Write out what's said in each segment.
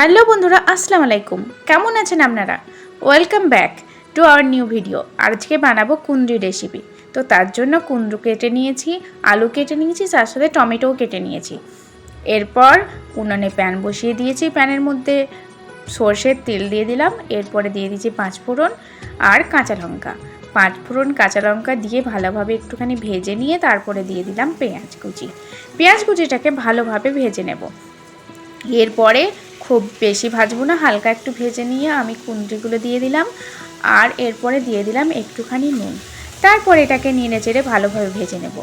Hello বন্ধুরা, আসসালামু আলাইকুম। কেমন আছেন আপনারা? Welcome back to our new video আজকে বানাবো কুন্দ্রি রেসিপি তো তার জন্য কুন্দ্রু কেটে নিয়েছি, আলু কেটে নিয়েছি, তার সাথে টমেটোও কেটে নিয়েছি। এরপর উনানে প্যান বসিয়ে দিয়েছি, প্যানের মধ্যে সর্ষের তেল দিয়ে দিলাম, এরপরে দিয়ে দিয়েছি পাঁচ ফোড়ন আর কাঁচা লঙ্কা। পাঁচ ফোড়ন কাঁচা লঙ্কা দিয়ে ভালোভাবে একটুখানি ভেজে নিয়ে তারপরে দিয়ে দিলাম পেঁয়াজ কুচি। পেঁয়াজ কুচিটাকে ভালোভাবে ভেজে নেব। এরপরে খুব বেশি ভাজবো না, হালকা একটু ভেজে নিয়ে আমি কুন্দ্রিগুলো দিয়ে দিলাম আর এরপরে দিয়ে দিলাম একটুখানি নুন। তারপর এটাকে নিয়ে চেড়ে ভালোভাবে ভেজে নেব।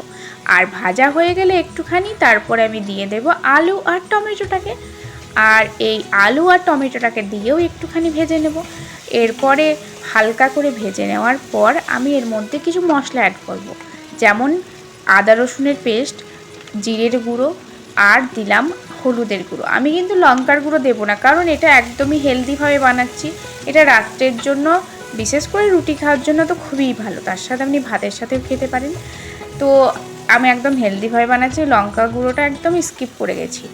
আর ভাজা হয়ে গেলে একটুখানি, তারপরে আমি দিয়ে দেব আলু আর টমেটোটাকে। আর এই আলু আর টমেটোটাকে দিয়েও একটুখানি ভেজে নেব। এরপরে হালকা করে ভেজে নেওয়ার পর আমি এর মধ্যে কিছু মশলা অ্যাড করব। যেমন আদা রসুনের পেস্ট জিরের গুঁড়ো আর দিলাম হলুদের গুঁড়ো। আমি কিন্তু লঙ্কার গুঁড়ো দেবো না, কারণ এটা একদমই হেলদিভাবে বানাচ্ছি। এটা রাত্রের জন্য, বিশেষ করে রুটি খাওয়ার জন্য তো খুবই ভালো, তার সাথে আপনি ভাতের সাথেও খেতে পারেন। তো আমি একদম হেলদিভাবে বানাচ্ছি, লঙ্কা গুঁড়োটা একদম স্কিপ করে গেছি।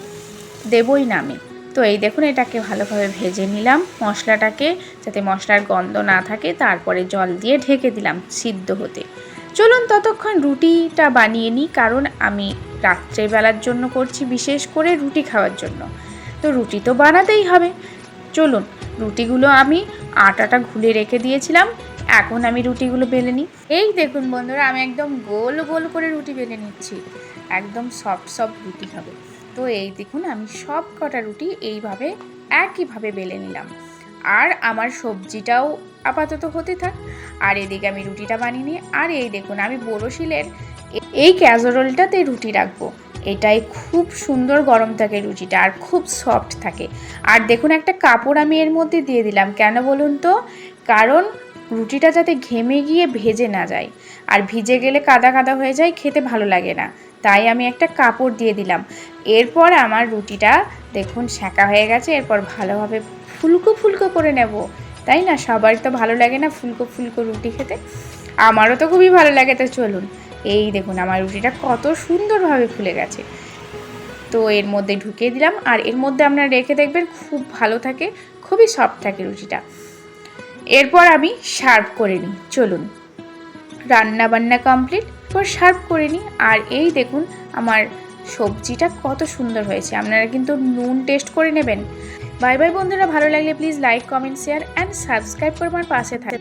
দেবই না আমি। তো এই দেখুন, এটাকে ভালোভাবে ভেজে নিলাম মশলাটাকে, যাতে মশলার গন্ধ না থাকে, তারপরে জল দিয়ে ঢেকে দিলাম সিদ্ধ হতে। চলুন ততক্ষণ রুটিটা বানিয়ে নিই, কারণ আমি রাত্রেবেলার জন্য করছি, বিশেষ করে রুটি খাওয়ার জন্য। তো রুটি তো বানাতেই হবে। চলুন, রুটিগুলো আমি আটাটা ঘুলে রেখে দিয়েছিলাম। এখন আমি রুটিগুলো বেলে নিই। এই দেখুন বন্ধুরা, আমি একদম গোল গোল করে রুটি বেলে নিচ্ছি। একদম সফট সফট রুটি হবে তো এই দেখুন, আমি সব কটা রুটি এইভাবে, একইভাবে বেলে নিলাম। আর আমার সবজিটাও আপাতত হতে থাক। আর এদিকে আমি রুটিটা বানিয়ে নিই। আর এই দেখুন, আমি বড়শিলের এই ক্যাজরোলটাতে রুটি রাখব। এটাই খুব সুন্দর গরম থাকে রুটিটা আর খুব সফট থাকে। আর দেখুন, একটা কাপড় আমি এর মধ্যে দিয়ে দিলাম। কেন বলুন তো? কারণ রুটিটা যাতে ঘেমে গিয়ে ভেজে না যায়। আর ভিজে গেলে কাদা কাদা হয়ে যায়, খেতে ভালো লাগে না। তাই আমি একটা কাপড় দিয়ে দিলাম। এরপর আমার রুটিটা দেখুন সেঁকা হয়ে গেছে। এরপর ভালোভাবে ফুলকো ফুলকো করে নেব। তাই না? সবার তো ভালো লাগে না ফুলকো ফুলকো রুটি খেতে। আমারও তো খুবই ভালো লাগে, তো চলুন। এই দেখুন, আমার রুটিটা কত সুন্দরভাবে ফুলে গেছে। তো এর মধ্যে ঢুকিয়ে দিলাম, আর এর মধ্যে আপনারা রেখে দেখবেন খুব ভালো থাকে, খুবই সফট থাকে রুটিটা। এরপর আমি সার্ভ করে নিই, চলুন। রান্না বান্না কমপ্লিট এরপর সার্ভ করে নিই। আর এই দেখুন, আমার সবজিটা কত সুন্দর হয়েছে। আপনারা কিন্তু নুন টেস্ট করে নেবেন। বাই বাই বন্ধুরা, ভালো লাগলে please like comment share and subscribe করে আমার পাশে থাকে